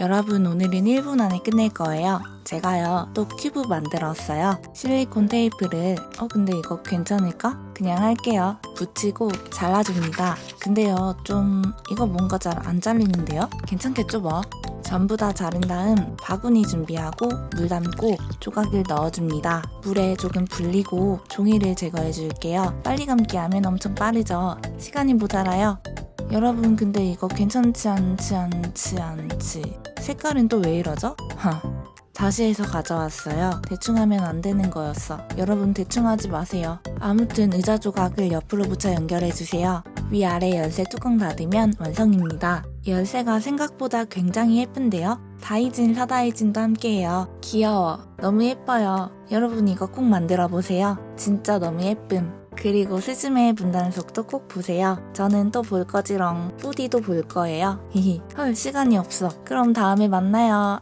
여러분 오늘은 1분 안에 끝낼 거예요. 제가요 또 큐브 만들었어요. 실리콘 테이프를 어 근데 이거 괜찮을까? 그냥 할게요. 붙이고 잘라줍니다. 근데요 좀 이거 뭔가 잘 안 잘리는데요? 괜찮겠죠 뭐? 전부 다 자른 다음 바구니 준비하고 물 담고 조각을 넣어줍니다. 물에 조금 불리고 종이를 제거해 줄게요. 빨리 감기 하면 엄청 빠르죠. 시간이 모자라요. 여러분 근데 이거 괜찮지 않지 않지 않지 색깔은 또 왜 이러죠? 하. 다시 해서 가져왔어요. 대충 하면 안 되는 거였어. 여러분 대충 하지 마세요. 아무튼 의자 조각을 옆으로 붙여 연결해 주세요. 위아래 열쇠 뚜껑 닫으면 완성입니다. 열쇠가 생각보다 굉장히 예쁜데요? 다이진 사다이진도 함께해요. 귀여워. 너무 예뻐요. 여러분 이거 꼭 만들어 보세요. 진짜 너무 예쁨. 그리고 스즈메의 분단 속도 꼭 보세요. 저는 또 볼 거지롱. 뿌디도 볼 거예요. 히히. 헐, 시간이 없어. 그럼 다음에 만나요.